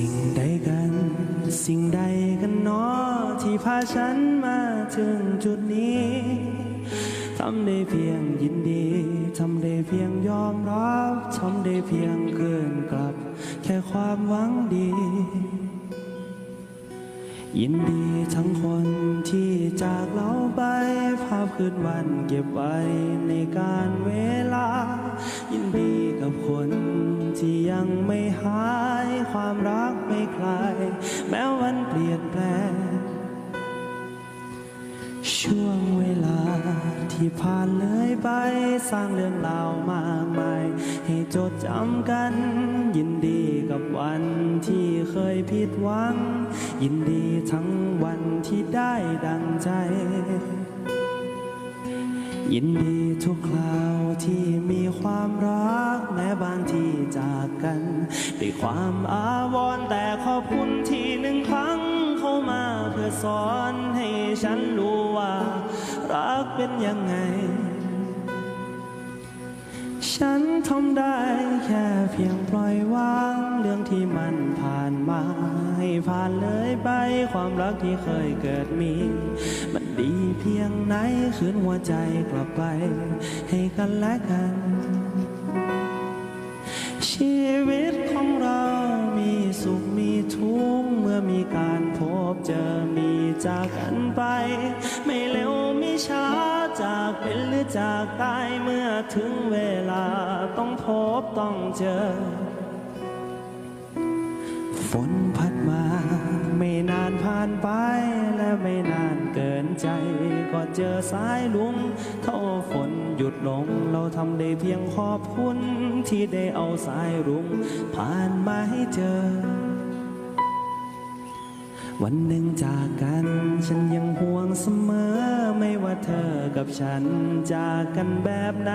สิ่งใดกัน สิ่งใดกันนาะที่พาฉันมาถึงจุดนี้ทำได้เพียงยินดี ทำได้เพียงยอมรับ ทำได้เพียงเกินกลับ แค่ความหวังดี ยินดีทั้งคนที่จากเราไป ภาพคืนวันเก็บไว้ในการเวลา ช่วงเวลาที่ผ่านเลยไปสร้างเรื่องราวมากมาย ให้จดจำกัน ยินดีกับวันที่เคยผิดหวัง ยินดีทั้งวันที่ได้ดังใจ ยินดีทุกคราวที่มีความรักแม้บางที่จากกันด้วยความอาวรณ์แต่ขอบคุณที่หนึ่งครั้งเข้ามาเพื่อสอนให้ฉันรู้ เป็นยังไง ฉันทำได้แค่เพียงปล่อยวางเรื่องที่มันผ่านมาให้ผ่านเลยไปความรักที่เคยเกิดมี มันดีเพียงไหนคืนหัวใจกลับไป ให้กันและกัน ชีวิตของเรามีสุขมีทุกข์เมื่อมีการพบเจอมีจากกันไป ไม่เร็ว จากตายเมื่อถึงเวลาต้องพบต้องเจอ ฝนพัดมาไม่นานผ่านไปและไม่นานเกินใจ ก็เจอสายลุงเท่าฝนหยุดลง เราทำได้เพียงขอบคุณ ที่ได้เอาสายรุ้งผ่านมาให้เจอวันหนึ่งจากกัน ฉันยังห่วงเสมอ เธอกับฉันจากกันแบบไหน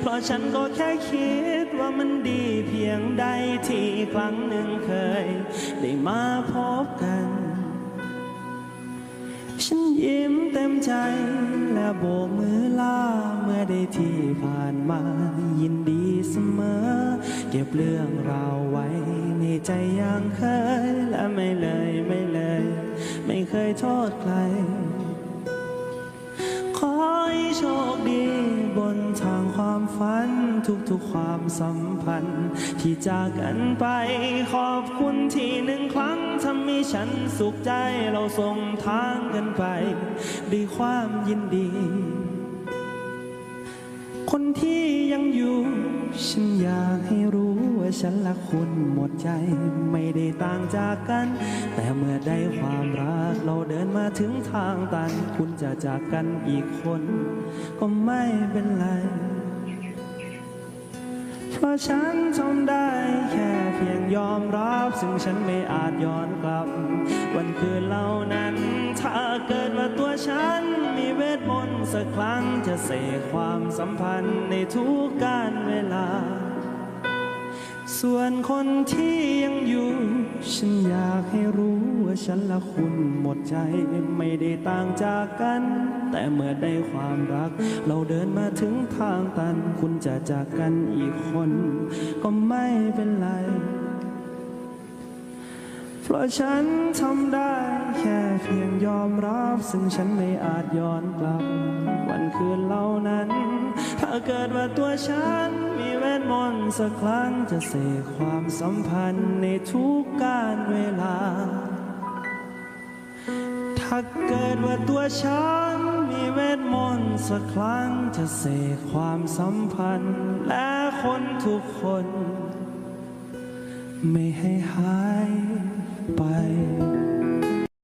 เพราะฉันก็แค่คิดว่ามันดีเพียงใดที่ครั้งหนึ่งเคย ได้มาพบกัน ฉันยิ้มเต็มใจและโบกมือลาเมื่อได้ที่ผ่านมา ยินดีเสมอ เก็บเรื่องราวไว้ในใจอย่างเคย และไม่เลยไม่เลย ไม่เคยโทษใคร ชคดีบนทางความฝัน ทุกๆความสัมพันธ์ ที่จากกันไปขอบคุณที่หนึ่งครั้งทำให้ฉันสุขใจเราส่งทางกันไป ด้วยความยินดี คนที่ยังอยู่ ฉันอยากให้รู้ว่าฉันและคุณหมดใจไม่ได้ต่างจากกัน แต่เมื่อได้ความรักเรา มาถึงทางตัน คุณจะจากกันอีกคน ก็ไม่เป็นไร เพราะฉันทำได้แค่เพียงยอมรับ ซึ่งฉันไม่อาจย้อนกลับ วันคืนเหล่านั้น ถ้าเกิดว่าตัวฉัน มีเวทมนต์สักครั้งจะเสกความสัมพันธ์ในทุกการเวลา ส่วนคนที่ยังอยู่ ฉันอยากให้รู้ว่าฉันและคุณหมดใจไม่ได้ต่างจากกัน แต่เมื่อได้ความรัก เราเดินมาถึงทางตัน คุณจะจากกันอีกคน ก็ไม่เป็นไร เพราะฉันทำได้แค่เพียงยอมรับ ซึ่งฉันไม่อาจย้อนกลับ วันคืนเหล่านั้น ถ้าเกิดว่าตัวฉัน มนต์สักครั้งจะเสกความสัมพันธ์ในทุกการเวลา ถ้าเกิดว่าตัวฉันมีเวทมนต์สักครั้งจะเสกความสัมพันธ์ และคนทุกคน ไม่ให้หายไป